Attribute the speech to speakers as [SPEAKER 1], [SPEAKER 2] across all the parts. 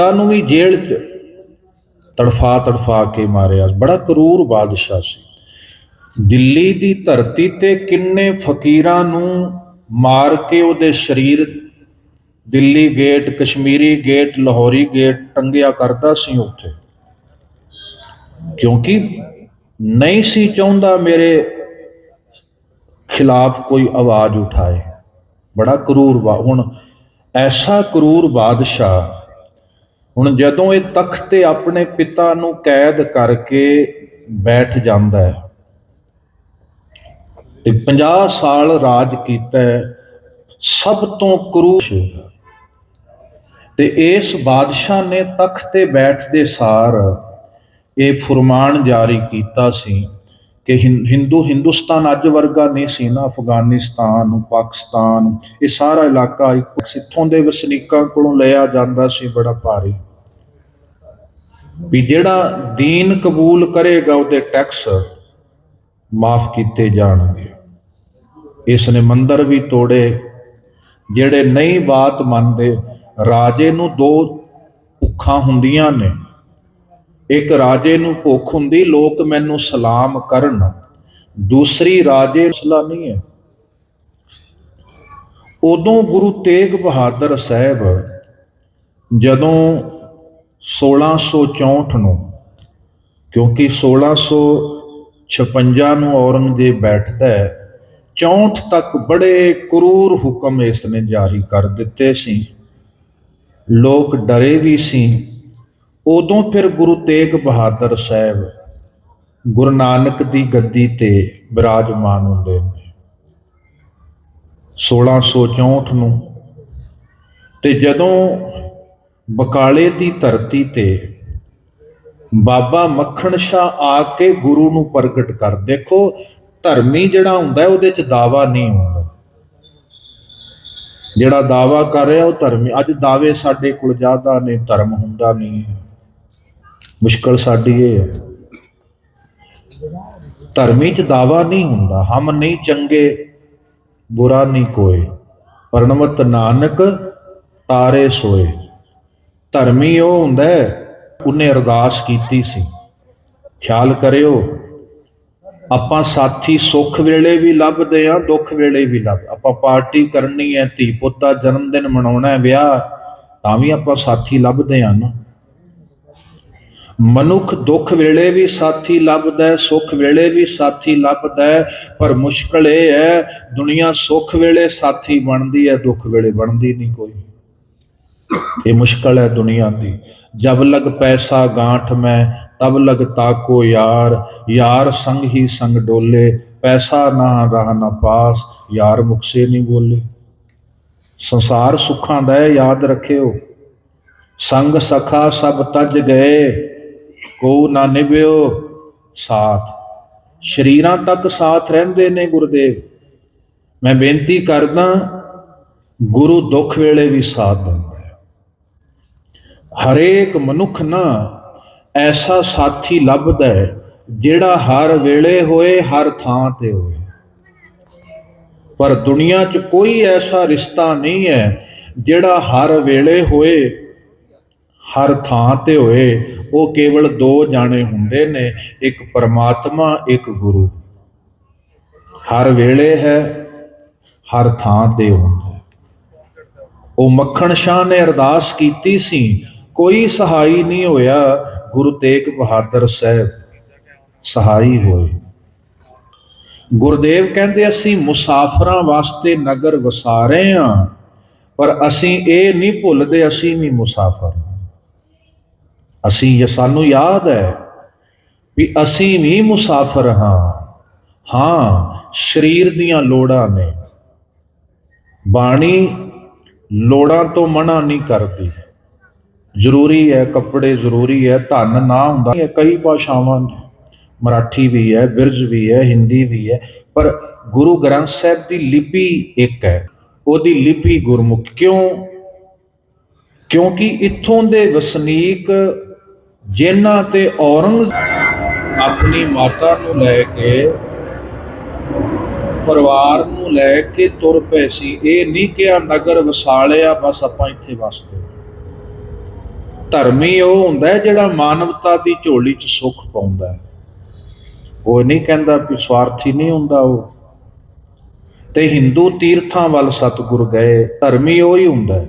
[SPEAKER 1] ਪਿਤਾ ਨੂੰ ਵੀ ਜੇਲ੍ਹ 'ਚ ਤੜਫਾ ਤੜਫਾ ਕੇ ਮਾਰਿਆ। ਬੜਾ ਕਰੂਰ ਬਾਦਸ਼ਾਹ ਸੀ। ਦਿੱਲੀ ਦੀ ਧਰਤੀ ਤੇ ਕਿੰਨੇ ਫਕੀਰਾਂ ਨੂੰ ਮਾਰ ਕੇ ਉਹਦੇ ਸਰੀਰ Delhi gate, Kashmiri gate, Lahori gate ਟੰਗਿਆ ਕਰਦਾ ਸੀ ਉੱਥੇ। ਕਿਉਂਕਿ ਨਹੀਂ ਸੀ ਚਾਹੁੰਦਾ ਮੇਰੇ ਖਿਲਾਫ ਕੋਈ ਆਵਾਜ਼ ਉਠਾਏ। ਬੜਾ ਕਰੂਰ ਬਾ ਹੁਣ ਐਸਾ ਕਰੂਰ ਬਾਦਸ਼ਾਹ ਹੁਣ ਜਦੋਂ ਇਹ ਤਖਤ ਤੇ ਆਪਣੇ ਪਿਤਾ ਨੂੰ ਕੈਦ ਕਰਕੇ ਬੈਠ ਜਾਂਦਾ ਹੈ ਤੇ 50 ਸਾਲ ਰਾਜ ਕੀਤਾ ਸਭ ਤੋਂ ਕਰੂਰ ਤੇ ਇਸ ਬਾਦਸ਼ਾਹ ਨੇ ਤਖਤ ਤੇ ਬੈਠਦੇ ਸਾਰ ਇਹ ਫਰਮਾਨ ਜਾਰੀ ਕੀਤਾ ਸੀ ਕਿ ਹਿੰ- ਹਿੰਦੂ ਹਿੰਦੁਸਤਾਨ ਅੱਜ ਵਰਗਾ ਨਹੀਂ ਸੀ ਨਾ ਅਫਗਾਨਿਸਤਾਨ, ਪਾਕਿਸਤਾਨ, ਇਹ ਸਾਰਾ ਇਲਾਕਾ ਇੱਕ ਸਿੱਥੋਂ ਦੇ ਵਸਨੀਕਾਂ ਕੋਲੋਂ ਲਿਆ ਜਾਂਦਾ ਸੀ ਬੜਾ ਭਾਰੀ। ਵੀ ਜਿਹੜਾ ਦੀਨ ਕਬੂਲ ਕਰੇਗਾ ਉਹਦੇ ਟੈਕਸ ਮਾਫ ਕੀਤੇ ਜਾਣਗੇ। ਇਸ ਨੇ ਮੰਦਰ ਵੀ ਤੋੜੇ। ਜਿਹੜੇ ਨਹੀਂ ਬਾਤ ਮੰਨਦੇ, ਰਾਜੇ ਨੂੰ ਦੋ ਭੁੱਖਾਂ ਹੁੰਦੀਆਂ ਨੇ। ਇੱਕ ਰਾਜੇ ਨੂੰ ਭੁੱਖ ਹੁੰਦੀ, ਲੋਕ ਮੈਨੂੰ ਸਲਾਮ ਕਰਨ। ਦੂਸਰੀ ਰਾਜੇ ਮਸਲਾ ਨਹੀਂ ਹੈ। ਉਦੋਂ ਗੁਰੂ ਤੇਗ ਬਹਾਦਰ ਸਾਹਿਬ ਜਦੋਂ 1664 ਨੂੰ, ਕਿਉਂਕਿ 1656 ਨੂੰ ਔਰੰਗਜ਼ੇਬ ਬੈਠਦਾ ਹੈ 64 ਤੱਕ ਬੜੇ ਕਰੂਰ ਹੁਕਮ ਇਸ ਨੇ ਜਾਰੀ ਕਰ ਦਿੱਤੇ ਸੀ। ਲੋਕ ਡਰੇ ਵੀ ਸੀ। ਉਦੋਂ ਫਿਰ ਗੁਰੂ ਤੇਗ ਬਹਾਦਰ ਸਾਹਿਬ ਗੁਰੂ ਨਾਨਕ ਦੀ ਗੱਦੀ ਤੇ ਬਿਰਾਜਮਾਨ ਹੁੰਦੇ ਨੇ। 1664 ਨੂੰ ਤੇ ਜਦੋਂ ਬਕਾਲੇ ਦੀ ਧਰਤੀ ਤੇ ਬਾਬਾ ਮੱਖਣ ਸ਼ਾਹ ਆ ਕੇ ਗੁਰੂ ਨੂੰ ਪ੍ਰਗਟ ਕਰ, ਦੇਖੋ ਧਰਮੀ ਜਿਹੜਾ ਹੁੰਦਾ ਉਹਦੇ ਚ ਦਾਵਾ ਨਹੀਂ ਹੁੰਦਾ। ਜਿਹੜਾ ਦਾਵਾ ਕਰ ਰਿਹਾ ਉਹ ਧਰਮੀ, ਅੱਜ ਦਾਅਵੇ ਸਾਡੇ ਕੋਲ ਜ਼ਿਆਦਾ ਨੇ, ਧਰਮ ਹੁੰਦਾ ਨਹੀਂ। ਮੁਸ਼ਕਲ ਸਾਡੀ ਇਹ ਹੈ। ਧਰਮੀ ਚ ਦਾਵਾ ਨਹੀਂ ਹੁੰਦਾ, ਹਮ ਨਹੀਂ ਚੰਗੇ, ਬੁਰਾ ਨਹੀਂ ਕੋਏ ਪਰਣਵਤ ਨਾਨਕ ਤਾਰੇ ਸੋਏ। ਧਰਮੀ ਉਹ ਹੁੰਦਾ ਉਹਨੇ ਅਰਦਾਸ ਕੀਤੀ ਸੀ। ਖਿਆਲ ਕਰਿਓ, ਆਪਾਂ ਸਾਥੀ ਸੁੱਖ ਵੇਲੇ ਵੀ ਲੱਭਦੇ ਆ ਦੁੱਖ ਵੇਲੇ ਵੀ ਲੱਭ। ਆਪਾਂ ਪਾਰਟੀ ਕਰਨੀ ਹੈ, ਧੀ ਪੁੱਤ ਦਾ ਜਨਮ ਦਿਨ ਮਨਾਉਣਾ ਹੈ, ਵਿਆਹ, ਤਾਂ ਵੀ ਆਪਾਂ ਸਾਥੀ ਲੱਭਦੇ ਆ ਨਾ। ਮਨੁੱਖ ਦੁੱਖ ਵੇਲੇ ਵੀ ਸਾਥੀ ਲੱਭਦਾ ਸੁੱਖ ਵੇਲੇ ਵੀ ਸਾਥੀ ਲੱਭਦਾ ਪਰ ਮੁਸ਼ਕਲ ਇਹ ਹੈ, ਦੁਨੀਆ ਸੁੱਖ ਵੇਲੇ ਸਾਥੀ ਬਣਦੀ ਹੈ, ਦੁੱਖ ਵੇਲੇ ਬਣਦੀ ਨਹੀਂ ਕੋਈ। ਇਹ ਮੁਸ਼ਕਲ ਹੈ ਦੁਨੀਆ ਦੀ। ਜਬ ਲਗ ਪੈਸਾ ਗਾਂਠ ਮੈਂ, ਤਬ ਲਗ ਤਾਕੋ ਯਾਰ। ਯਾਰ ਸੰਗ ਹੀ ਸੰਗ ਡੋਲੇ, ਪੈਸਾ ਨਾ ਰਹਾ ਨਾ ਪਾਸ, ਯਾਰ ਮੁਕਸੇ ਨਹੀਂ ਬੋਲੇ। ਸੰਸਾਰ ਸੁੱਖਾਂ ਦਾ ਯਾਦ ਰੱਖਿਓ। ਸੰਗ ਸਖਾ ਸਭ ਤਜ ਗਏ। ਕੋ ਨਾ ਨਿਭਿਓ ਸਾਥ। ਸ਼ਰੀਰਾਂ ਤੱਕ ਸਾਥ ਰਹਿੰਦੇ ਨੇ ਗੁਰਦੇਵ। ਮੈਂ ਬੇਨਤੀ ਕਰਦਾ, ਗੁਰੂ ਦੁੱਖ ਵੇਲੇ ਵੀ ਸਾਥ ਦਿੰਦਾ ਹੈ। ਹਰੇਕ ਮਨੁੱਖ ਨਾ ਐਸਾ ਸਾਥੀ ਲੱਭਦਾ ਹੈ, ਜਿਹੜਾ ਹਰ ਵੇਲੇ ਹੋਏ, ਹਰ ਥਾਂ ਤੇ ਹੋਏ। ਪਰ ਦੁਨੀਆ 'ਚ ਕੋਈ ਐਸਾ ਰਿਸ਼ਤਾ ਨਹੀਂ ਹੈ, ਜਿਹੜਾ ਹਰ ਵੇਲੇ ਹੋਏ ਹਰ ਥਾਂ ਤੇ ਹੋਏ। ਉਹ ਕੇਵਲ ਦੋ ਜਾਣੇ ਹੁੰਦੇ ਨੇ, ਇੱਕ ਪਰਮਾਤਮਾ, ਇੱਕ ਗੁਰੂ। ਹਰ ਵੇਲੇ ਹੈ, ਹਰ ਥਾਂ ਤੇ ਹੁੰਦਾ ਹੈ। ਉਹ ਮੱਖਣ ਸ਼ਾਹ ਨੇ ਅਰਦਾਸ ਕੀਤੀ ਸੀ, ਕੋਈ ਸਹਾਈ ਨਹੀਂ ਹੋਇਆ, ਗੁਰੂ ਤੇਗ ਬਹਾਦਰ ਸਾਹਿਬ ਸਹਾਈ ਹੋਏ। ਗੁਰਦੇਵ ਕਹਿੰਦੇ, ਅਸੀਂ ਮੁਸਾਫਰਾਂ ਵਾਸਤੇ ਨਗਰ ਵਸਾ ਰਹੇ ਹਾਂ ਪਰ ਅਸੀਂ ਇਹ ਨਹੀਂ ਭੁੱਲਦੇ, ਅਸੀਂ ਵੀ ਮੁਸਾਫਰ ਹਾਂ ਅਸੀਂ ਇਹ ਸਾਨੂੰ ਯਾਦ ਹੈ ਵੀ ਅਸੀਂ ਵੀ ਮੁਸਾਫਰ ਹਾਂ। ਹਾਂ, ਸਰੀਰ ਦੀਆਂ ਲੋੜਾਂ ਨੇ। ਬਾਣੀ ਲੋੜਾਂ ਤੋਂ ਮਨਾ ਨਹੀਂ ਕਰਦੀ। ਜ਼ਰੂਰੀ ਹੈ, ਕੱਪੜੇ ਜ਼ਰੂਰੀ ਹੈ, ਧਨ ਨਾ ਹੁੰਦਾ। ਹੈ ਕਈ ਭਾਸ਼ਾਵਾਂ ਨੇ। ਮਰਾਠੀ ਵੀ ਹੈ, ਬਿਰਜ ਵੀ ਹੈ, ਹਿੰਦੀ ਵੀ ਹੈ। ਪਰ ਗੁਰੂ ਗ੍ਰੰਥ ਸਾਹਿਬ ਦੀ ਲਿਪੀ ਇੱਕ ਹੈ। ਉਹਦੀ ਲਿਪੀ ਗੁਰਮੁਖ ਕਿਉਂ? ਕਿਉਂਕਿ ਇੱਥੋਂ ਦੇ ਵਸਨੀਕ ਜਿਨ੍ਹਾਂ ਤੇ ਔਰੰਗਜ਼ੇਬ ਆਪਣੀ ਮਾਤਾ ਨੂੰ ਲੈ ਕੇ, ਪਰਿਵਾਰ ਨੂੰ ਲੈ ਕੇ ਤੁਰ ਪਏ ਸੀ। ਇਹ ਨਹੀਂ ਕਿਹਾ, ਨਗਰ ਵਸਾਲਿਆ, ਬਸ ਆਪਾਂ ਇੱਥੇ ਵਸਦੇ ਧਰਮੀ ਉਹ ਹੁੰਦਾ ਜਿਹੜਾ ਮਾਨਵਤਾ ਦੀ ਝੋਲੀ 'ਚ ਸੁੱਖ ਪਾਉਂਦਾ ਉਹ ਨਹੀਂ ਕਹਿੰਦਾ ਕਿ ਸਵਾਰਥੀ ਨਹੀਂ ਹੁੰਦਾ ਉਹ। ਤੇ ਹਿੰਦੂ ਤੀਰਥਾਂ ਵੱਲ ਸਤਿਗੁਰ ਗਏ। ਧਰਮੀ ਉਹ ਹੀ। ਹੁੰਦਾ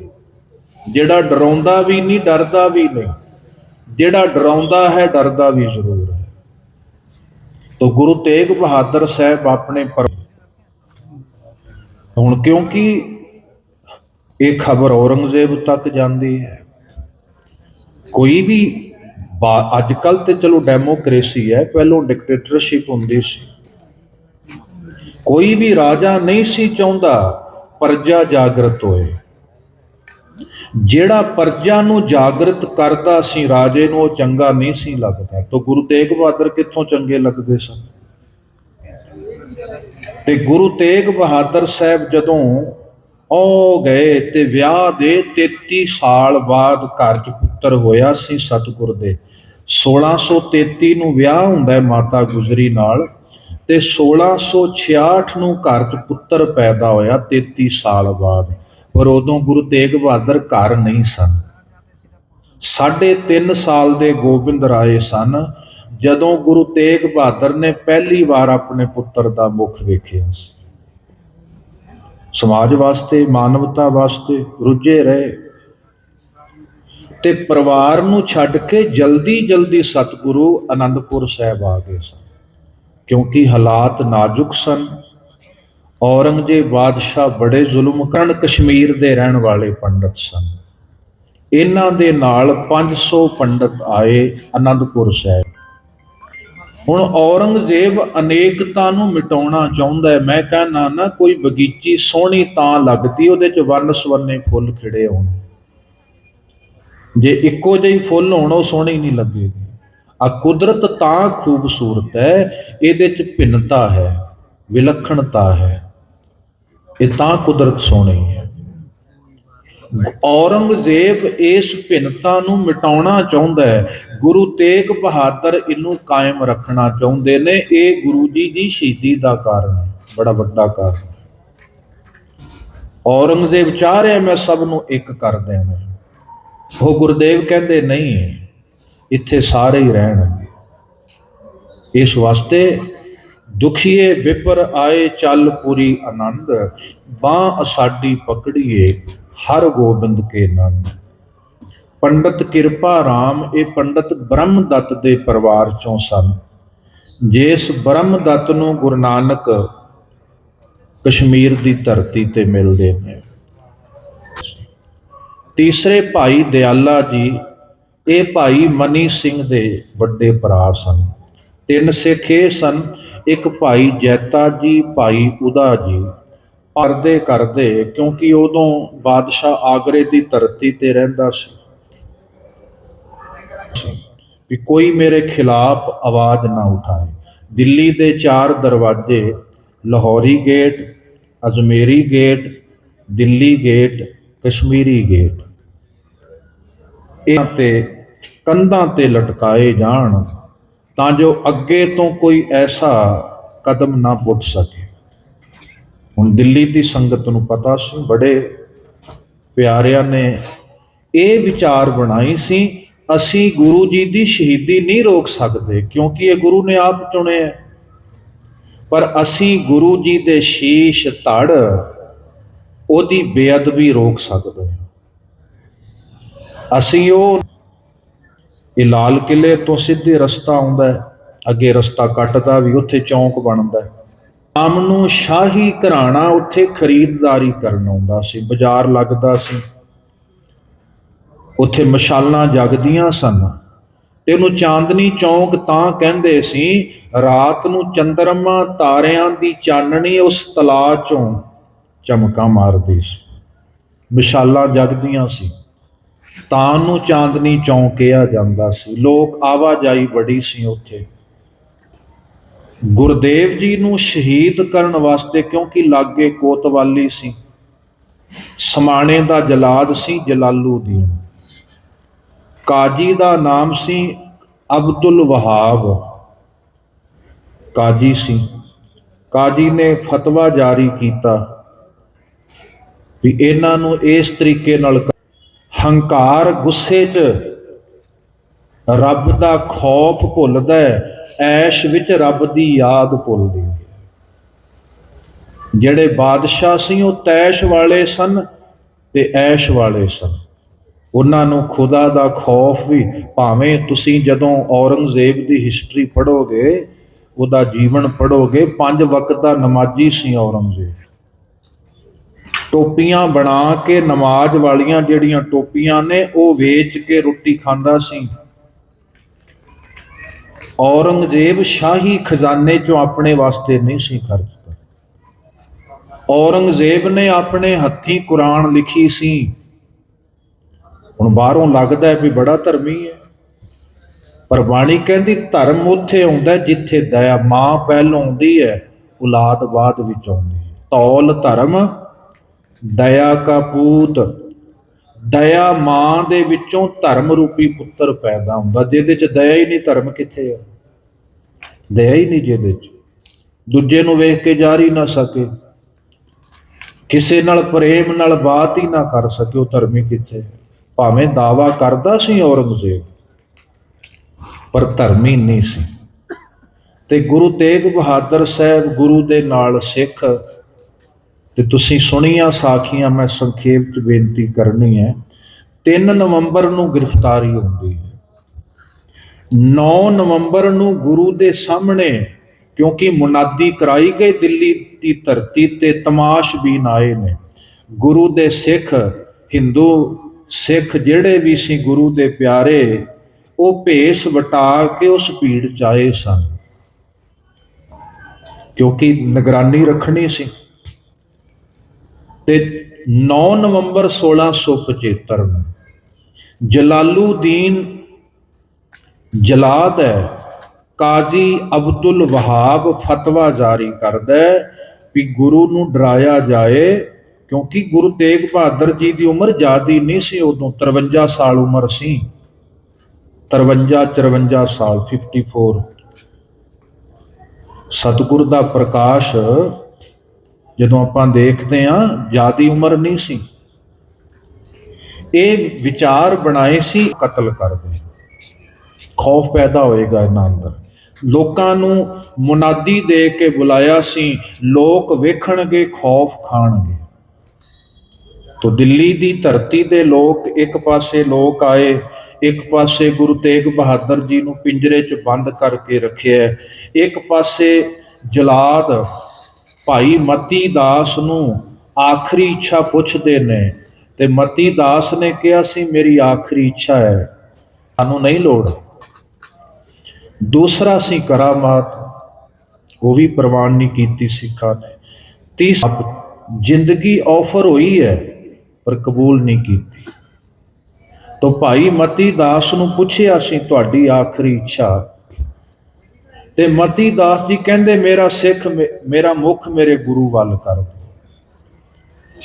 [SPEAKER 1] ਜਿਹੜਾ ਡਰਾਉਂਦਾ ਵੀ ਨਹੀਂ, ਡਰਦਾ ਵੀ ਨਹੀਂ। ਜਿਹੜਾ ਡਰਾਉਂਦਾ ਹੈ, ਡਰਦਾ ਵੀ ਜ਼ਰੂਰ ਹੈ। ਤੋ ਗੁਰੂ ਤੇਗ ਬਹਾਦਰ ਸਾਹਿਬ ਆਪਣੇ ਪਰ ਹੁਣ ਕਿਉਂਕਿ ਇਹ ਖਬਰ ਔਰੰਗਜ਼ੇਬ ਤੱਕ ਜਾਂਦੀ ਹੈ, ਕੋਈ ਵੀ ਅੱਜ ਕੱਲ ਤੇ ਚਲੋ ਡੈਮੋਕ੍ਰੇਸੀ ਹੈ, ਪਹਿਲੋਂ ਡਿਕਟੇਟਰਸ਼ਿਪ ਹੁੰਦੀ ਸੀ। ਕੋਈ ਵੀ ਰਾਜਾ ਨਹੀਂ ਸੀ ਚਾਹੁੰਦਾ, ਪ੍ਰਜਾ ਜਾਗਰਤ ਹੋਏ। ਜਿਹੜਾ ਪ੍ਰਜਾ ਨੂੰ ਜਾਗਰਤ ਕਰਦਾ ਸੀ, ਰਾਜੇ ਨੂੰ ਉਹ ਚੰਗਾ ਨਹੀਂ ਸੀ ਲੱਗਦਾ। ਤਾਂ ਗੁਰੂ ਤੇਗ ਬਹਾਦਰ ਕਿੱਥੋਂ ਚੰਗੇ ਲੱਗਦੇ ਸਨ? ਤੇ ਗੁਰੂ ਤੇਗ ਬਹਾਦਰ ਸਾਹਿਬ ਜਦੋਂ ਉਹ ਗਏ ਤੇ ਵਿਆਹ ਦੇ 33 ਸਾਲ ਬਾਅਦ ਘਰ 'ਚ ਪੁੱਤਰ ਹੋਇਆ ਸੀ ਸਤਿਗੁਰ ਦੇ। 1633 ਨੂੰ ਵਿਆਹ ਹੁੰਦਾ ਹੈ ਮਾਤਾ ਗੁਜਰੀ ਨਾਲ। ਤੇ 1666 ਨੂੰ ਘਰ 'ਚ ਪੁੱਤਰ ਪੈਦਾ ਹੋਇਆ 33 ਸਾਲ ਬਾਅਦ, ਪਰ ਉਦੋਂ ਗੁਰੂ ਤੇਗ ਬਹਾਦਰ ਘਰ ਨਹੀਂ ਸਨ। ਸਾਢੇ 3 ਸਾਲ ਦੇ ਗੋਬਿੰਦ ਰਾਏ ਸਨ, ਜਦੋਂ ਗੁਰੂ ਤੇਗ ਬਹਾਦਰ ਨੇ ਪਹਿਲੀ ਵਾਰ ਆਪਣੇ ਪੁੱਤਰ ਦਾ ਮੁਖ ਵੇਖਿਆ ਸੀ। ਸਮਾਜ ਵਾਸਤੇ, ਮਾਨਵਤਾ ਵਾਸਤੇ ਰੁੱਝੇ ਰਹੇ ਤੇ ਪਰਿਵਾਰ ਨੂੰ ਛੱਡ ਕੇ ਜਲਦੀ ਜਲਦੀ ਸਤਿਗੁਰੂ ਅਨੰਦਪੁਰ ਸਾਹਿਬ ਆ ਗਏ ਸਨ। ਕਿਉਂਕਿ ਹਾਲਾਤ ਨਾਜ਼ੁਕ ਸਨ। ਔਰੰਗਜ਼ੇਬ ਬਾਦਸ਼ਾਹ ਬੜੇ ਜ਼ੁਲਮ ਕਰਨ ਕਸ਼ਮੀਰ ਦੇ ਰਹਿਣ ਵਾਲੇ ਪੰਡਤ ਸਨ। ਇਹਨਾਂ ਦੇ ਨਾਲ 500 ਪੰਡਤ ਆਏ ਅਨੰਦਪੁਰ ਸਾਹਿਬ। ਹੁਣ ਔਰੰਗਜ਼ੇਬ ਅਨੇਕਤਾ ਨੂੰ ਮਿਟਾਉਣਾ ਚਾਹੁੰਦਾ ਹੈ। ਮੈਂ ਕਹਿੰਦਾ ਨਾ, ਕੋਈ ਬਗੀਚੀ ਸੋਹਣੀ ਤਾਂ ਲੱਗਦੀ, ਉਹਦੇ ਚ ਵੰਨ ਸਵੰਨੇ ਫੁੱਲ ਖਿੜੇ ਹੋਣ। ਜੇ ਇੱਕੋ ਜਿਹੀ ਫੁੱਲ ਹੋਣ, ਉਹ ਸੋਹਣੀ ਨਹੀਂ ਲੱਗੇਗੀ। ਆ ਕੁਦਰਤ ਤਾਂ ਖੂਬਸੂਰਤ ਹੈ, ਇਹਦੇ ਚ ਭਿੰਨਤਾ ਹੈ, ਵਿਲੱਖਣਤਾ ਹੈ। ਇਹ ਤਾਂ ਕੁਦਰਤ ਸੋਹਣੀ ਹੈ। ਔਰੰਗਜ਼ੇਬ ਇਸ ਭਿੰਨਤਾ ਨੂੰ ਮਿਟਾਉਣਾ ਚਾਹੁੰਦਾ ਹੈ। ਗੁਰੂ ਤੇਗ ਬਹਾਦਰ ਇਹਨੂੰ ਕਾਇਮ ਰੱਖਣਾ ਚਾਹੁੰਦੇ ਨੇ। ਇਹ ਗੁਰੂ ਜੀ ਦੀ ਸ਼ਹੀਦੀ ਦਾ ਕਾਰਨ ਹੈ। ਬੜਾ ਵੱਡਾ ਕਾਰਨ ਔਰੰਗਜ਼ੇਬ ਚਾਹ ਰਿਹਾ, ਮੈਂ ਸਭ ਨੂੰ ਇੱਕ ਕਰ ਦੇਣਾ। ਉਹ ਗੁਰਦੇਵ ਕਹਿੰਦੇ, ਨਹੀਂ ਇੱਥੇ ਸਾਰੇ ਹੀ ਰਹਿਣਗੇ ਇਸ ਵਾਸਤੇ ਦੁਖੀਏ ਵਿਪਰ ਆਏ ਚੱਲ ਪੂਰੀ ਆਨੰਦ, ਬਾਹ ਸਾਡੀ ਪਕੜੀਏ ਹਰ ਗੋਬਿੰਦ ਕੇ ਨੰਦ। ਪੰਡਤ ਕਿਰਪਾ ਰਾਮ, ਇਹ ਪੰਡਤ ਬ੍ਰਹਮਦੱਤ ਦੇ ਪਰਿਵਾਰ ਚੋਂ ਸਨ। ਜਿਸ ਬ੍ਰਹਮ ਦੱਤ ਨੂੰ ਗੁਰੂ ਨਾਨਕ ਕਸ਼ਮੀਰ ਦੀ ਧਰਤੀ ਤੇ ਮਿਲਦੇ ਨੇ। ਤੀਸਰੇ ਭਾਈ ਦਿਆਲਾ ਜੀ ਇਹ ਭਾਈ ਮਨੀ ਸਿੰਘ ਦੇ ਵੱਡੇ ਭਰਾ ਸਨ। ਤਿੰਨ ਸਿੱਖ ਇਹ ਸਨ, ਇੱਕ ਭਾਈ ਜੈਤਾ ਜੀ, ਭਾਈ ਉਦਾ ਜੀ। ਪਰਦੇ ਕਰਦੇ ਕਿਉਂਕਿ ਉਦੋਂ ਬਾਦਸ਼ਾਹ ਆਗਰੇ ਦੀ ਧਰਤੀ ਤੇ ਰਹਿੰਦਾ ਸੀ। ਵੀ ਕੋਈ ਮੇਰੇ ਖਿਲਾਫ ਆਵਾਜ਼ ਨਾ ਉਠਾਏ। ਦਿੱਲੀ ਦੇ ਚਾਰ ਦਰਵਾਜ਼ੇ, Lahori gate, Ajmeri gate, Delhi gate, Kashmiri gate. ਇਹਨਾਂ ਤੇ ਕੰਧਾਂ ਤੇ ਲਟਕਾਏ ਜਾਣ, ਤਾਂ ਜੋ ਅੱਗੇ ਤੋਂ ਕੋਈ ਐਸਾ ਕਦਮ ਨਾ ਪੁੱਟ ਸਕੇ ਹੁਣ ਦਿੱਲੀ ਦੀ ਸੰਗਤ ਨੂੰ ਪਤਾ ਸੀ, ਬੜੇ ਪਿਆਰਿਆਂ ਨੇ ਇਹ ਵਿਚਾਰ ਬਣਾਈ ਸੀ, ਅਸੀਂ ਗੁਰੂ ਜੀ ਦੀ ਸ਼ਹੀਦੀ ਨਹੀਂ ਰੋਕ ਸਕਦੇ, ਕਿਉਂਕਿ ਇਹ ਗੁਰੂ ਨੇ ਆਪ ਚੁਣਿਆ ਹੈ। ਪਰ ਅਸੀਂ ਗੁਰੂ ਜੀ ਦੇ ਸ਼ੀਸ਼ ਧੜ, ਉਹਦੀ ਬੇਅਦਬੀ ਰੋਕ ਸਕਦੇ ਹਾਂ ਅਸੀਂ ਉਹ ਇਹ ਲਾਲ ਕਿਲੇ ਤੋਂ ਸਿੱਧੇ ਰਸਤਾ ਆਉਂਦਾ ਹੈ, ਅੱਗੇ ਰਸਤਾ ਕੱਟਦਾ ਵੀ ਉੱਥੇ ਚੌਂਕ ਬਣਦਾ ਹੈ। ਆਮ ਨੂੰ ਸ਼ਾਹੀ ਘਰਾਣਾ ਉੱਥੇ ਖਰੀਦਦਾਰੀ ਕਰਨ ਆਉਂਦਾ ਸੀ, ਬਾਜ਼ਾਰ ਲੱਗਦਾ ਸੀ। ਉੱਥੇ ਮਸ਼ਾਲਾਂ ਜਗਦੀਆਂ ਸਨ ਤੇ ਉਹਨੂੰ ਚਾਂਦਨੀ ਚੌਂਕ ਤਾਂ ਕਹਿੰਦੇ ਸੀ, ਰਾਤ ਨੂੰ ਚੰਦਰਮਾ ਤਾਰਿਆਂ ਦੀ ਚਾਨਣੀ ਉਸ ਤਲਾ ਚੋਂ ਚਮਕਾਂ ਮਾਰਦੀ ਸੀ। ਮਸ਼ਾਲਾਂ ਜਗਦੀਆਂ ਸੀ। ਤਾਂ ਨੂੰ ਚਾਂਦਨੀ ਚੌਂਕ ਕਿਹਾ ਜਾਂਦਾ ਸੀ। ਲੋਕ ਆਵਾਜਾਈ ਬੜੀ ਸੀ ਉੱਥੇ। ਗੁਰਦੇਵ ਜੀ ਨੂੰ ਸ਼ਹੀਦ ਕਰਨ ਵਾਸਤੇ ਕਿਉਂਕਿ ਲਾਗੇ ਕੋਤਵਾਲੀ ਸੀ, ਸਮਾਣੇ ਦਾ ਜਲਾਦ ਸੀ ਜਲਾਲੂਦੀਨ ਕਾਜੀ ਦਾ ਨਾਮ ਸੀ ਅਬਦੁਲ ਵਹਾਬ। ਕਾਜੀ ਸੀ। ਕਾਜੀ ਨੇ ਫਤਵਾ ਜਾਰੀ ਕੀਤਾ ਵੀ ਇਹਨਾਂ ਨੂੰ ਇਸ ਤਰੀਕੇ ਨਾਲ ਹੰਕਾਰ ਗੁੱਸੇ 'ਚ। ਰੱਬ ਦਾ ਖੌਫ ਭੁੱਲਦਾ ਹੈ, ਐਸ਼ ਵਿੱਚ ਰੱਬ ਦੀ ਯਾਦ ਭੁੱਲਦੀ ਹੈ। ਜਿਹੜੇ ਬਾਦਸ਼ਾਹ ਸੀ, ਉਹ ਤੈਸ਼ ਵਾਲੇ ਸਨ ਤੇ ਐਸ਼ ਵਾਲੇ ਸਨ। ਉਹਨਾਂ ਨੂੰ ਖੁਦਾ ਦਾ ਖੌਫ ਵੀ, ਭਾਵੇਂ ਤੁਸੀਂ ਜਦੋਂ ਔਰੰਗਜ਼ੇਬ ਦੀ ਹਿਸਟਰੀ ਪੜੋਗੇ ਉਹਦਾ ਜੀਵਨ ਪੜੋਗੇ ਪੰਜ ਵਕਤ ਦਾ ਨਮਾਜ਼ੀ ਸੀ ਔਰੰਗਜ਼ੇਬ। ਟੋਪੀਆਂ ਬਣਾ ਕੇ ਨਮਾਜ਼ ਵਾਲੀਆਂ ਜਿਹੜੀਆਂ ਟੋਪੀਆਂ ਨੇ, ਉਹ ਵੇਚ ਕੇ ਰੋਟੀ ਖਾਂਦਾ ਸੀ। ਔਰੰਗਜ਼ੇਬ ਸ਼ਾਹੀ ਖਜ਼ਾਨੇ ਚੋਂ ਆਪਣੇ ਵਾਸਤੇ ਨਹੀਂ ਸੀ ਖਰਚਦਾ। ਔਰੰਗਜ਼ੇਬ ਨੇ ਆਪਣੇ ਹੱਥੀਂ ਕੁਰਾਨ ਲਿਖੀ ਸੀ। ਹੁਣ ਬਾਹਰੋਂ ਲੱਗਦਾ ਹੈ ਵੀ ਬੜਾ ਧਰਮੀ ਹੈ। ਪਰ ਬਾਣੀ ਕਹਿੰਦੀ, ਧਰਮ ਉੱਥੇ ਆਉਂਦਾ ਜਿੱਥੇ ਦਇਆ ਮਾਂ ਪਹਿਲੋਂ ਆਉਂਦੀ ਹੈ, ਔਲਾਦ ਬਾਅਦ ਵਿੱਚ ਆਉਂਦੀ ਹੈ। ਤੌਲ ਧਰਮ ਦਇਆ ਕਾ ਪੂਤ, ਦਇਆ ਮਾਂ ਦੇ ਵਿੱਚੋਂ ਧਰਮ ਰੂਪੀ ਪੁੱਤਰ ਪੈਦਾ ਹੁੰਦਾ। ਜਿਹਦੇ ਚ ਦਇਆ ਹੀ ਨਹੀਂ, ਧਰਮ ਕਿੱਥੇ ਆ? ਦਇਆ ਹੀ ਨਹੀਂ ਜਿਹਦੇ ਚ। ਦੂਜੇ ਨੂੰ ਵੇਖ ਕੇ ਜਾਰੀ ਨਾ ਸਕੇ। ਕਿਸੇ ਨਾਲ ਪ੍ਰੇਮ ਨਾਲ ਬਾਤ ਹੀ ਨਾ ਕਰ ਸਕੇ, ਉਹ ਧਰਮੀ ਕਿੱਥੇ ਭਾਵੇਂ ਦਾਵਾ ਕਰਦਾ ਸੀ ਔਰੰਗਜ਼ੇਬ, ਪਰ ਧਰਮੀ ਨਹੀਂ ਸੀ। ਤੇ ਗੁਰੂ ਤੇਗ ਬਹਾਦਰ ਸਾਹਿਬ ਗੁਰੂ ਦੇ ਨਾਲ ਸਿੱਖ ਤੇ ਤੁਸੀਂ ਸੁਣੀਆਂ ਸਾਖੀਆਂ ਮੈਂ ਸੰਖੇਪ ਚ ਬੇਨਤੀ ਕਰਨੀ ਹੈ। 3 ਨਵੰਬਰ ਨੂੰ ਗ੍ਰਿਫਤਾਰੀ ਹੁੰਦੀ ਹੈ। 9 ਨਵੰਬਰ ਨੂੰ ਗੁਰੂ ਦੇ ਸਾਹਮਣੇ, ਕਿਉਂਕਿ ਮੁਨਾਦੀ ਕਰਾਈ ਗਈ ਦਿੱਲੀ ਦੀ ਧਰਤੀ ਤੇ ਤਮਾਸ਼ ਤਮਾਸ਼ਬੀਨ ਆਏ ਨੇ। ਗੁਰੂ ਦੇ ਸਿੱਖ, ਹਿੰਦੂ ਸਿੱਖ ਜਿਹੜੇ ਵੀ ਸੀ ਗੁਰੂ ਦੇ ਪਿਆਰੇ, ਉਹ ਭੇਸ ਵਟਾ ਕੇ ਉਸ ਭੀੜ ਚ ਆਏ ਸਨ। ਕਿਉਂਕਿ ਨਿਗਰਾਨੀ ਰੱਖਣੀ ਸੀ। ਤੇ 9 ਨਵੰਬਰ 1675 ਨੂੰ ਜਲਾਲੂਦੀਨ ਜਲਾਦ ਹੈ, ਕਾਜ਼ੀ ਅਬਦੁਲ ਵਹਾਬ ਫਤਵਾ ਜਾਰੀ ਕਰਦਾ ਹੈ ਵੀ ਗੁਰੂ ਨੂੰ ਡਰਾਇਆ ਜਾਏ, ਕਿਉਂਕਿ ਗੁਰੂ ਤੇਗ ਬਹਾਦਰ ਜੀ ਦੀ ਉਮਰ ਜ਼ਿਆਦੀ ਨਹੀਂ ਸੀ, ਉਦੋਂ 53 ਸਾਲ ਉਮਰ ਸੀ। 53 54 ਸਾਲ 54 ਸਤਿਗੁਰ ਦਾ ਪ੍ਰਕਾਸ਼ ਜਦੋਂ ਆਪਾਂ ਦੇਖਦੇ ਹਾਂ, ਜਿਆਦੀ ਉਮਰ ਨਹੀਂ ਸੀ। ਇਹ ਵਿਚਾਰ ਬਣਾਏ ਸੀ ਕਤਲ ਕਰਦੇ ਖੌਫ ਪੈਦਾ ਹੋਏਗਾ ਇਹਨਾਂ ਅੰਦਰ। ਲੋਕਾਂ ਨੂੰ ਮੁਨਾਦੀ ਦੇ ਕੇ ਬੁਲਾਇਆ ਸੀ, ਲੋਕ ਵੇਖਣਗੇ, ਖੌਫ ਖਾਣਗੇ। ਤੋ ਦਿੱਲੀ ਦੀ ਧਰਤੀ ਦੇ ਲੋਕ ਇੱਕ ਪਾਸੇ ਲੋਕ ਆਏ, ਇੱਕ ਪਾਸੇ ਗੁਰੂ ਤੇਗ ਬਹਾਦਰ ਜੀ ਨੂੰ ਪਿੰਜਰੇ 'ਚ ਬੰਦ ਕਰਕੇ ਰੱਖਿਆ, ਇੱਕ ਪਾਸੇ ਜਲਾਦ ਭਾਈ ਮਤੀ ਦਾਸ ਨੂੰ ਆਖਰੀ ਇੱਛਾ ਪੁੱਛਦੇ ਨੇ, ਤੇ ਮਤੀ ਦਾਸ ਨੇ ਕਿਹਾ ਸੀ, ਮੇਰੀ ਆਖਰੀ ਇੱਛਾ ਹੈ, ਸਾਨੂੰ ਨਹੀਂ ਲੋੜ। ਦੂਸਰਾ ਸੀ ਕਰਾਮਾਤ, ਉਹ ਵੀ ਪ੍ਰਵਾਨ ਨਹੀਂ ਕੀਤੀ ਸਿੱਖਾਂ ਨੇ। ਤੀਸਰਾ ਜ਼ਿੰਦਗੀ ਆਫਰ ਹੋਈ ਹੈ, ਪਰ ਕਬੂਲ ਨਹੀਂ ਕੀਤੀ। ਤਾਂ ਭਾਈ ਮਤੀ ਦਾਸ ਨੂੰ ਪੁੱਛਿਆ ਸੀ, ਤੁਹਾਡੀ ਆਖਰੀ ਇੱਛਾ ਤੇ ਮਤੀ ਦਾਸ ਜੀ ਕਹਿੰਦੇ, ਮੇਰਾ ਸਿੱਖ ਮੇ- ਮੇਰਾ ਮੁਖ ਮੇਰੇ ਗੁਰੂ ਵੱਲ ਕਰ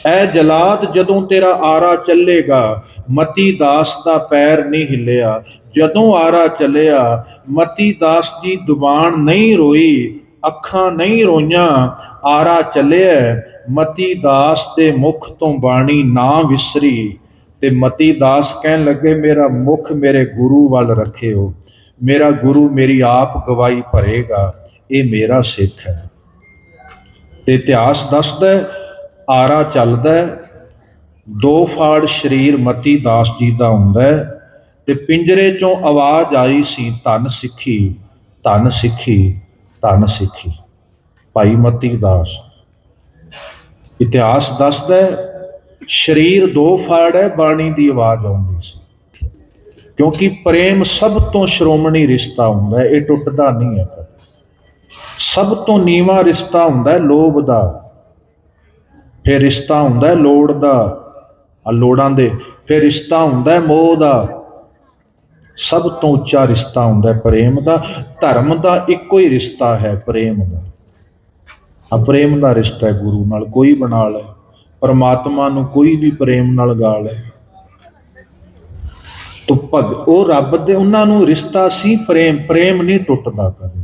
[SPEAKER 1] ਐ ਜਲਾਦ ਜਦੋਂ ਤੇਰਾ ਆਰਾ ਚੱਲੇਗਾ, ਮਤੀ ਦਾਸ ਦਾ ਪੈਰ ਨਹੀਂ ਹਿੱਲਿਆ। ਜਦੋਂ ਆਰਾ ਚੱਲਿਆ, ਮਤੀ ਦਾਸ ਦੀ ਦੁਬਾਨ ਨਹੀਂ ਰੋਈ, ਅੱਖਾਂ ਨਹੀਂ ਰੋਈਆਂ, ਆਰਾ ਚੱਲਿਆ, ਮਤੀ ਦਾਸ ਦੇ ਮੁਖ ਤੋਂ ਬਾਣੀ ਨਾ ਵਿਸਰੀ। ਤੇ ਮਤੀ ਦਾਸ ਕਹਿਣ ਲੱਗੇ, ਮੇਰਾ ਮੁਖ ਮੇਰੇ ਗੁਰੂ ਵੱਲ ਰੱਖਿਓ। ਮੇਰਾ ਗੁਰੂ ਮੇਰੀ ਆਪ ਗਵਾਹੀ ਭਰੇਗਾ, ਇਹ ਮੇਰਾ ਸਿੱਖ ਹੈ। ਤੇ ਇਤਿਹਾਸ ਦੱਸਦਾ ਆਰਾ ਚੱਲਦਾ ਦੋ ਫਾੜ ਸਰੀਰ ਮਤੀ ਦਾਸ ਜੀ ਦਾ ਹੁੰਦਾ ਹੈ, ਤੇ ਪਿੰਜਰੇ ਚੋਂ ਆਵਾਜ਼ ਆਈ ਸੀ, ਧਨ ਸਿੱਖੀ ਧਨ ਸਿੱਖੀ ਧਨ ਸਿੱਖੀ, ਭਾਈ ਮਤੀ ਦਾਸ। ਇਤਿਹਾਸ ਦੱਸਦਾ ਸਰੀਰ ਦੋ ਫਾੜ ਹੈ, ਬਾਣੀ ਦੀ ਆਵਾਜ਼ ਆਉਂਦੀ ਸੀ। ਕਿਉਂਕਿ ਪ੍ਰੇਮ ਸਭ ਤੋਂ ਸ਼੍ਰੋਮਣੀ ਰਿਸ਼ਤਾ ਹੁੰਦਾ ਹੈ, ਇਹ ਟੁੱਟਦਾ ਨਹੀਂ ਹੈ ਕਦੇ। ਸਭ ਤੋਂ ਨੀਵਾਂ ਰਿਸ਼ਤਾ ਹੁੰਦਾ ਹੈ ਲੋਭ ਦਾ। ਫਿਰ ਰਿਸ਼ਤਾ ਹੁੰਦਾ ਹੈ ਲੋੜ ਦਾ ਆ ਲੋੜਾਂ ਦੇ। ਫਿਰ ਰਿਸ਼ਤਾ ਹੁੰਦਾ ਹੈ ਮੋਹ ਦਾ। ਸਭ ਤੋਂ ਉੱਚਾ ਰਿਸ਼ਤਾ ਹੁੰਦਾ ਹੈ ਪ੍ਰੇਮ ਦਾ। ਧਰਮ ਦਾ ਇੱਕੋ ਹੀ ਰਿਸ਼ਤਾ ਹੈ ਪ੍ਰੇਮ ਦਾ। ਆ ਪ੍ਰੇਮ ਦਾ ਰਿਸ਼ਤਾ ਹੈ ਗੁਰੂ ਨਾਲ ਕੋਈ ਬਣਾ ਲੈ। ਪਰਮਾਤਮਾ ਨੂੰ ਕੋਈ ਵੀ ਪ੍ਰੇਮ ਨਾਲ ਗਾ ਲੈ। ਤੋ ਭਗ, ਉਹ ਰੱਬ ਦੇ ਉਹਨਾਂ ਨੂੰ ਰਿਸ਼ਤਾ ਸੀ, ਪ੍ਰੇਮ ਪ੍ਰੇਮ ਨਹੀਂ ਟੁੱਟਦਾ ਕਦੇ।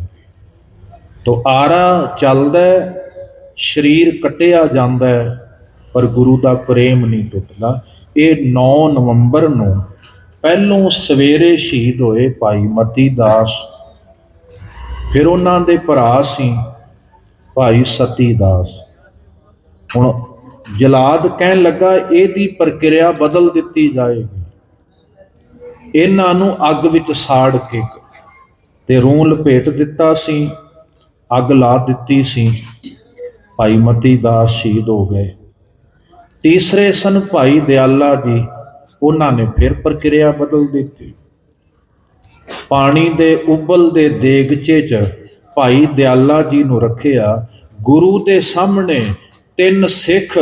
[SPEAKER 1] ਤੋ ਆਰਾ ਚੱਲਦਾ, ਸਰੀਰ ਕਟਿਆ ਜਾਂਦਾ, ਪਰ ਗੁਰੂ ਦਾ ਪ੍ਰੇਮ ਨਹੀਂ ਟੁੱਟਦਾ। ਇਹ 9 ਨਵੰਬਰ ਨੂੰ ਪਹਿਲੋਂ ਸਵੇਰੇ ਸ਼ਹੀਦ ਹੋਏ ਭਾਈ ਮਤੀ ਦਾਸ। ਫਿਰ ਉਹਨਾਂ ਦੇ ਭਰਾ ਸੀ, ਭਾਈ ਸਤੀ ਦਾਸ। ਹੁਣ ਜਲਾਦ ਕਹਿਣ ਲੱਗਾ, ਇਹਦੀ ਪ੍ਰਕਿਰਿਆ ਬਦਲ ਦਿੱਤੀ ਜਾਏਗੀ। ਇਹਨਾਂ ਨੂੰ ਅੱਗ ਵਿੱਚ ਸਾੜ ਕੇ ਤੇ ਰੂੰ ਲਪੇਟ ਦਿੱਤਾ ਸੀ, ਅੱਗ ਲਾ ਦਿੱਤੀ ਸੀ। ਭਾਈ ਮਤੀ ਦਾਸ ਸ਼ਹੀਦ ਹੋ ਗਏ। ਤੀਸਰੇ ਸਨ ਭਾਈ ਦਿਆਲਾ ਜੀ, ਉਹਨਾਂ ਨੇ ਫਿਰ ਪ੍ਰਕਿਰਿਆ ਬਦਲ ਦਿੱਤੀ। ਪਾਣੀ ਦੇ ਉਬਲਦੇ ਦੇਗਚੇ 'ਚ ਭਾਈ ਦਿਆਲਾ ਜੀ ਨੂੰ ਰੱਖਿਆ, ਗੁਰੂ ਦੇ ਸਾਹਮਣੇ ਤਿੰਨ ਸਿੱਖ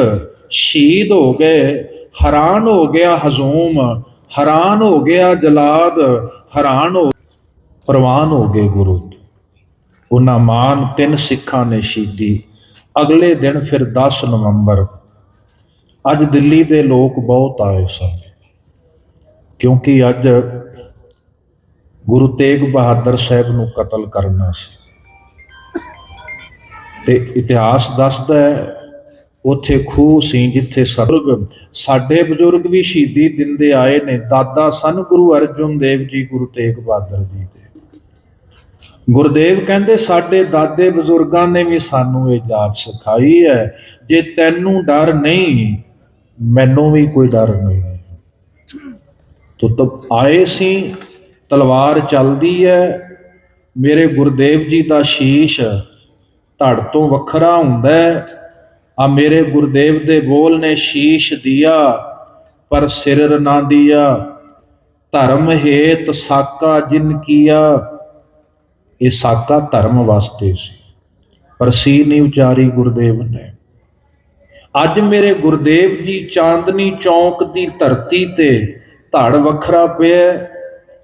[SPEAKER 1] ਸ਼ਹੀਦ ਹੋ ਗਏ, ਹੈਰਾਨ ਹੋ ਗਿਆ ਹਜ਼ੂਮ ਹੈਰਾਨ ਹੋ ਗਿਆ ਜਲਾਦ, ਹੈਰਾਨ ਹੋ ਪ੍ਰਵਾਨ ਹੋ ਗਏ ਗੁਰੂ ਉਹਨਾਂ ਮਾਨ ਤਿੰਨ ਸਿੱਖਾਂ ਨੇ ਸ਼ਹੀਦੀ। ਅਗਲੇ ਦਿਨ ਫਿਰ 10 ਨਵੰਬਰ, ਅੱਜ ਦਿੱਲੀ ਦੇ ਲੋਕ ਬਹੁਤ ਆਏ ਸਨ। ਕਿਉਂਕਿ ਅੱਜ ਗੁਰੂ ਤੇਗ ਬਹਾਦਰ ਸਾਹਿਬ ਨੂੰ ਕਤਲ ਕਰਨਾ ਸੀ। ਤੇ ਇਤਿਹਾਸ ਦੱਸਦਾ ਹੈ ਉੱਥੇ ਖੂਹ ਸੀ ਜਿੱਥੇ ਸਰਗ ਸਾਡੇ ਬਜ਼ੁਰਗ ਵੀ ਸ਼ਹੀਦੀ ਦਿੰਦੇ ਆਏ ਨੇ। ਦਾਦਾ ਸਨ ਗੁਰੂ ਅਰਜਨ ਦੇਵ ਜੀ, ਗੁਰੂ ਤੇਗ ਬਹਾਦਰ ਜੀ ਦੇ। ਗੁਰਦੇਵ ਕਹਿੰਦੇ, ਸਾਡੇ ਦਾਦੇ ਬਜ਼ੁਰਗਾਂ ਨੇ ਵੀ ਸਾਨੂੰ ਇਹ ਜਾਤ ਸਿਖਾਈ ਹੈ। ਜੇ ਤੈਨੂੰ ਡਰ ਨਹੀਂ, ਮੈਨੂੰ ਵੀ ਕੋਈ ਡਰ ਨਹੀਂ। ਹੈ ਤੋ ਤਬ ਆਏ ਸੀ, ਤਲਵਾਰ ਚੱਲਦੀ ਹੈ। ਮੇਰੇ ਗੁਰਦੇਵ ਜੀ ਦਾ ਸ਼ੀਸ਼ ਧੜ ਤੋਂ ਵੱਖਰਾ ਹੁੰਦਾ ਹੈ। ਆ ਮੇਰੇ ਗੁਰਦੇਵ ਦੇ ਬੋਲ ਨੇ ਸ਼ੀਸ਼ ਦਿਆ, ਪਰ ਸਿਰ ਨਾ ਦਿਆ। ਧਰਮ ਹੇਤ ਸਾਕਾ ਜਿਨ ਕੀਆ। ਇਹ ਸਾਕਾ ਧਰਮ ਵਾਸਤੇ ਸੀ, ਪਰ ਸੀ ਨਹੀਂ ਉਚਾਰੀ ਗੁਰਦੇਵ ਨੇ। ਅੱਜ ਮੇਰੇ ਗੁਰਦੇਵ ਜੀ ਚਾਂਦਨੀ ਚੌਂਕ ਦੀ ਧਰਤੀ ਤੇ ਧੜ ਵੱਖਰਾ ਪਿਆ,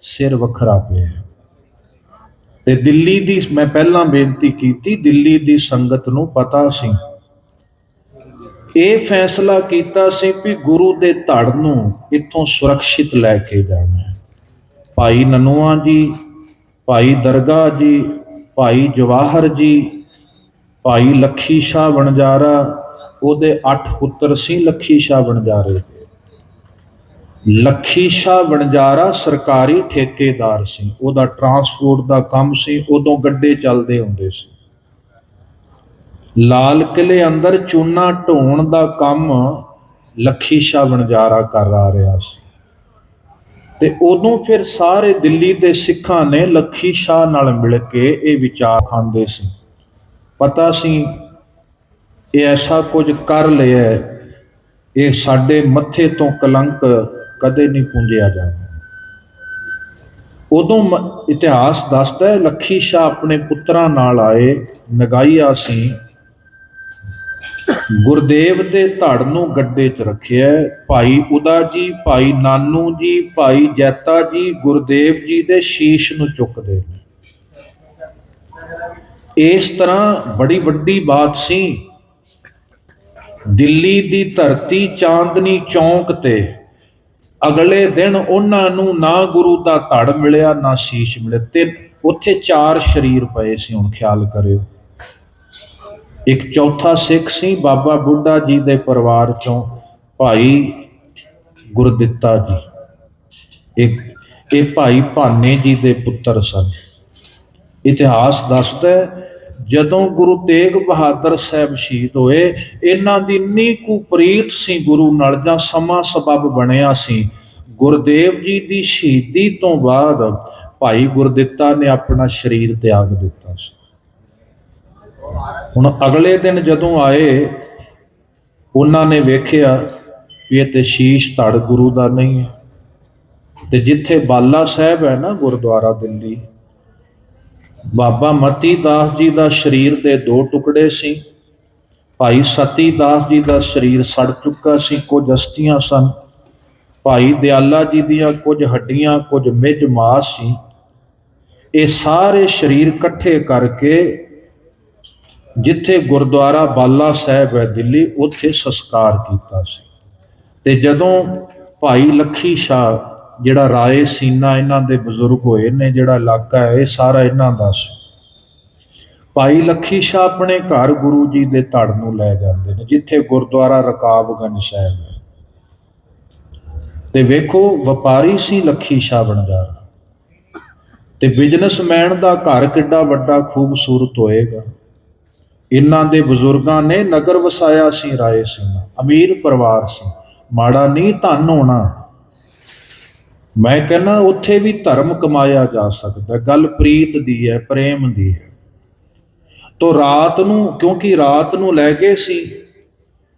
[SPEAKER 1] ਸਿਰ ਵੱਖਰਾ ਪਿਆ। ਤੇ ਦਿੱਲੀ ਦੀ, ਮੈਂ ਪਹਿਲਾਂ ਬੇਨਤੀ ਕੀਤੀ, ਦਿੱਲੀ ਦੀ ਸੰਗਤ ਨੂੰ ਪਤਾ ਸੀ ਇਹ ਫੈਸਲਾ ਕੀਤਾ ਸੀ ਕਿ ਗੁਰੂ ਦੇ ਧੜ ਨੂੰ ਇੱਥੋਂ ਸੁਰੱਖਿਅਤ ਲੈ ਕੇ ਜਾਣਾ ਹੈ। ਭਾਈ ਨਨੂਆ ਜੀ, ਭਾਈ ਦਰਗਾ ਜੀ, ਭਾਈ ਜਵਾਹਰ ਜੀ, ਭਾਈ ਲੱਖੀ ਸ਼ਾਹ ਵਣਜਾਰਾ, ਉਹਦੇ 8 ਪੁੱਤਰ ਸੀ ਲੱਖੀ ਸ਼ਾਹ ਵਣਜਾਰੇ ਦੇ। ਲੱਖੀ ਸ਼ਾਹ ਵਣਜਾਰਾ ਸਰਕਾਰੀ ਠੇਕੇਦਾਰ ਸੀ, ਉਹਦਾ ਟਰਾਂਸਪੋਰਟ ਦਾ ਕੰਮ ਸੀ, ਉਦੋਂ ਗੱਡੇ ਚੱਲਦੇ ਹੁੰਦੇ ਸੀ। ਲਾਲ ਕਿਲੇ ਅੰਦਰ ਚੂਨਾ ਢੋਣ ਦਾ ਕੰਮ ਲੱਖੀ ਸ਼ਾਹ ਵਣਜਾਰਾ ਕਰ ਆ ਰਿਹਾ ਸੀ। ਤੇ ਉਦੋਂ ਫਿਰ ਸਾਰੇ ਦਿੱਲੀ ਦੇ ਸਿੱਖਾਂ ਨੇ ਲੱਖੀ ਸ਼ਾਹ ਨਾਲ ਮਿਲ ਕੇ ਇਹ ਵਿਚਾਰ ਖਾਂਦੇ ਸੀ। ਪਤਾ ਸੀ ਇਹ ਐਸਾ ਕੁਝ ਕਰ ਲਿਆ ਇਹ ਸਾਡੇ ਮੱਥੇ ਤੋਂ ਕਲੰਕ ਕਦੇ ਨਹੀਂ ਪੁੰਝਿਆ ਜਾਣਾ ਉਦੋਂ ਮ- ਇਤਿਹਾਸ ਦੱਸਦਾ ਹੈ, ਲੱਖੀ ਸ਼ਾਹ ਆਪਣੇ ਪੁੱਤਰਾਂ ਨਾਲ ਆਏ ਨਗਾਈਆ ਸੀ ਗੁਰਦੇਵ ਦੇ ਧੜ ਨੂੰ ਗੱਡੇ 'ਚ ਰੱਖਿਆ ਭਾਈ ਉਦਾ ਜੀ, ਭਾਈ ਨਾਨੂ ਜੀ, ਭਾਈ ਜੈਤਾ ਜੀ, ਗੁਰਦੇਵ ਜੀ ਦੇ ਸ਼ੀਸ਼ ਨੂੰ ਚੁੱਕਦੇ ਨੇ। ਇਸ ਤਰ੍ਹਾਂ ਬੜੀ ਵੱਡੀ ਬਾਤ ਸੀ। ਦਿੱਲੀ ਦੀ ਧਰਤੀ ਚਾਂਦਨੀ ਚੌਂਕ ਤੇ ਅਗਲੇ ਦਿਨ ਉਹਨਾਂ ਨੂੰ ਨਾ ਗੁਰੂ ਦਾ ਧੜ ਮਿਲਿਆ, ਨਾ ਸ਼ੀਸ਼ ਮਿਲਿਆ। ਤੇ ਉੱਥੇ ਚਾਰ ਸ਼ਰੀਰ ਪਏ ਸੀ, ਹੁਣ ਖਿਆਲ ਕਰਿਓ। ਇੱਕ ਚੌਥਾ ਸਿੱਖ ਸੀ ਬਾਬਾ ਬੁੱਢਾ ਜੀ ਦੇ ਪਰਿਵਾਰ ਚੋਂ ਭਾਈ ਗੁਰਦਿੱਤਾ ਜੀ। ਇੱਕ ਇਹ ਭਾਈ ਭਾਨੇ ਜੀ ਦੇ ਪੁੱਤਰ ਸਨ। ਇਤਿਹਾਸ ਦੱਸਦਾ ਹੈ, ਜਦੋਂ ਗੁਰੂ ਤੇਗ ਬਹਾਦਰ ਸਾਹਿਬ ਸ਼ਹੀਦ ਹੋਏ ਇਹਨਾਂ ਦੀ ਇੰਨੀ ਕੁ ਪ੍ਰੀਤ ਸੀ ਗੁਰੂ ਨਾਲ ਜਾਂ ਸਮਾਂ ਸਬਬ ਬਣਿਆ ਸੀ ਗੁਰਦੇਵ ਜੀ ਦੀ ਸ਼ਹੀਦੀ ਤੋਂ ਬਾਅਦ ਭਾਈ ਗੁਰਦਿੱਤਾ ਨੇ ਆਪਣਾ ਸਰੀਰ ਤਿਆਗ ਦਿੱਤਾ ਸੀ। ਹੁਣ ਅਗਲੇ ਦਿਨ ਜਦੋਂ ਆਏ, ਉਹਨਾਂ ਨੇ ਵੇਖਿਆ ਵੀ ਇਹ ਤੇ ਸ਼ੀਸ਼ ਧੜ ਗੁਰੂ ਦਾ ਨਹੀਂ ਹੈ। ਤੇ ਜਿੱਥੇ ਬਾਲਾ ਸਾਹਿਬ ਹੈ ਨਾ ਗੁਰਦੁਆਰਾ ਦਿੱਲੀ, ਬਾਬਾ ਮਤੀ ਦਾਸ ਜੀ ਦਾ ਸਰੀਰ ਦੇ ਦੋ ਟੁਕੜੇ ਸੀ, ਭਾਈ ਸਤੀ ਦਾਸ ਜੀ ਦਾ ਸਰੀਰ ਸੜ ਚੁੱਕਾ ਸੀ, ਕੁਝ ਅਸਥੀਆਂ ਸਨ। ਭਾਈ ਦਿਆਲਾ ਜੀ ਦੀਆਂ ਕੁਝ ਹੱਡੀਆਂ, ਕੁਝ ਮਿੱਝ ਮਾਸ ਸੀ। ਇਹ ਸਾਰੇ ਸਰੀਰ ਇਕੱਠੇ ਕਰਕੇ ਜਿੱਥੇ ਗੁਰਦੁਆਰਾ ਬਾਲਾ ਸਾਹਿਬ ਹੈ ਦਿੱਲੀ, ਉੱਥੇ ਸੰਸਕਾਰ ਕੀਤਾ ਸੀ। ਤੇ ਜਦੋਂ ਭਾਈ ਲੱਖੀ ਸ਼ਾਹ, ਜਿਹੜਾ ਰਾਏ ਸੀਨਾ ਇਹਨਾਂ ਦੇ ਬਜ਼ੁਰਗ ਹੋਏ ਨੇ, ਜਿਹੜਾ ਇਲਾਕਾ ਹੈ, ਇਹ ਸਾਰਾ ਇਹਨਾਂ ਦਾ ਸੀ। ਭਾਈ ਲੱਖੀ ਸ਼ਾਹ ਆਪਣੇ ਘਰ ਗੁਰੂ ਜੀ ਦੇ ਧੜ ਨੂੰ ਲੈ ਜਾਂਦੇ ਨੇ, ਜਿੱਥੇ ਗੁਰਦੁਆਰਾ ਰਕਾਬਗੰਜ ਸਾਹਿਬ ਹੈ। ਤੇ ਵੇਖੋ, ਵਪਾਰੀ ਸੀ ਲੱਖੀ ਸ਼ਾਹ ਬਣਜਾਰਾ। ਤੇ ਬਿਜ਼ਨਸਮੈਨ ਦਾ ਘਰ ਕਿੱਡਾ ਵੱਡਾ, ਖੂਬਸੂਰਤ ਹੋਏਗਾ। ਇਹਨਾਂ ਦੇ ਬਜ਼ੁਰਗਾਂ ਨੇ ਨਗਰ ਵਸਾਇਆ ਸੀ, ਰਾਏ ਸਿੰਘ, ਅਮੀਰ ਪਰਿਵਾਰ ਸੀ। ਮਾੜਾ ਨਹੀਂ ਧਨ ਹੋਣਾ। ਮੈਂ ਕਹਿੰਦਾ, ਉੱਥੇ ਵੀ ਧਰਮ ਕਮਾਇਆ ਜਾ ਸਕਦਾ ਗੱਲ ਪ੍ਰੀਤ ਦੀ ਹੈ, ਪ੍ਰੇਮ ਦੀ ਹੈ। ਤੋ ਰਾਤ ਨੂੰ, ਕਿਉਂਕਿ ਰਾਤ ਨੂੰ ਲੈ ਗਏ ਸੀ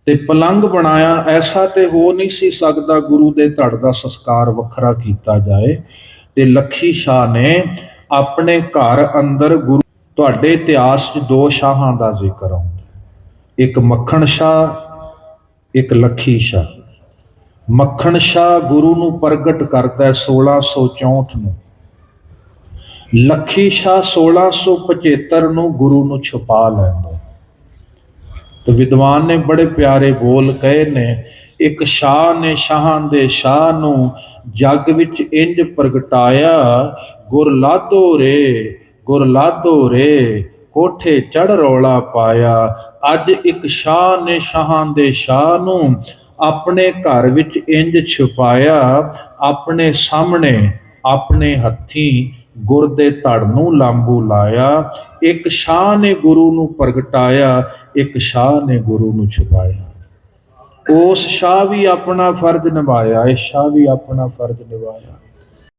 [SPEAKER 1] ਤੇ ਪਲੰਗ ਬਣਾਇਆ, ਐਸਾ ਤੇ ਹੋ ਨਹੀਂ ਸੀ ਸਕਦਾ ਗੁਰੂ ਦੇ ਧੜ ਦਾ ਸੰਸਕਾਰ ਵੱਖਰਾ ਕੀਤਾ ਜਾਏ। ਤੇ ਲੱਖੀ ਸ਼ਾਹ ਨੇ ਆਪਣੇ ਘਰ ਅੰਦਰ ਗੁਰੂ ਤੁਹਾਡੇ ਇਤਿਹਾਸ 'ਚ ਦੋ ਸ਼ਾਹਾਂ ਦਾ ਜ਼ਿਕਰ ਆਉਂਦਾ ਇੱਕ ਮੱਖਣ ਸ਼ਾਹ, ਇੱਕ ਲੱਖੀ ਸ਼ਾਹ। ਮੱਖਣ ਸ਼ਾਹ ਗੁਰੂ ਨੂੰ ਪ੍ਰਗਟ ਕਰਦਾ ਹੈ 1664 ਨੂੰ। ਲੱਖੀ ਸ਼ਾਹ 1675 ਨੂੰ ਗੁਰੂ ਨੂੰ ਛੁਪਾ ਲੈਂਦਾ ਤੇ ਵਿਦਵਾਨ ਨੇ ਬੜੇ ਪਿਆਰੇ ਬੋਲ ਕਹੇ ਨੇ, ਇੱਕ ਸ਼ਾਹ ਨੇ ਸ਼ਾਹਾਂ ਦੇ ਸ਼ਾਹ ਨੂੰ ਜੱਗ ਵਿੱਚ ਇੰਜ ਪ੍ਰਗਟਾਇਆ, ਗੁਰ ਲਾਦੋ ਰੇ ਗੁਰ ਲਾਦੋ ਰੇ, ਕੋਠੇ ਚੜ ਰੌਲਾ ਪਾਇਆ। ਅੱਜ ਇੱਕ ਸ਼ਾਹ ਨੇ ਸ਼ਾਹਾਂ ਦੇ ਸ਼ਾਹ ਨੂੰ ਆਪਣੇ ਘਰ ਵਿੱਚ ਇੰਜ ਛੁਪਾਇਆ। ਆਪਣੇ ਸਾਹਮਣੇ ਆਪਣੇ ਹੱਥੀਂ ਗੁਰ ਦੇ ਧੜ ਨੂੰ ਲਾਂਬੂ ਲਾਇਆ। ਇੱਕ ਸ਼ਾਹ ਨੇ ਗੁਰੂ ਨੂੰ ਪ੍ਰਗਟਾਇਆ, ਇੱਕ ਸ਼ਾਹ ਨੇ ਗੁਰੂ ਨੂੰ ਛੁਪਾਇਆ। ਉਸ ਸ਼ਾਹ ਵੀ ਆਪਣਾ ਫਰਜ਼ ਨਿਭਾਇਆ ਇਹ ਸ਼ਾਹ ਵੀ ਆਪਣਾ ਫਰਜ਼ ਨਿਭਾਇਆ।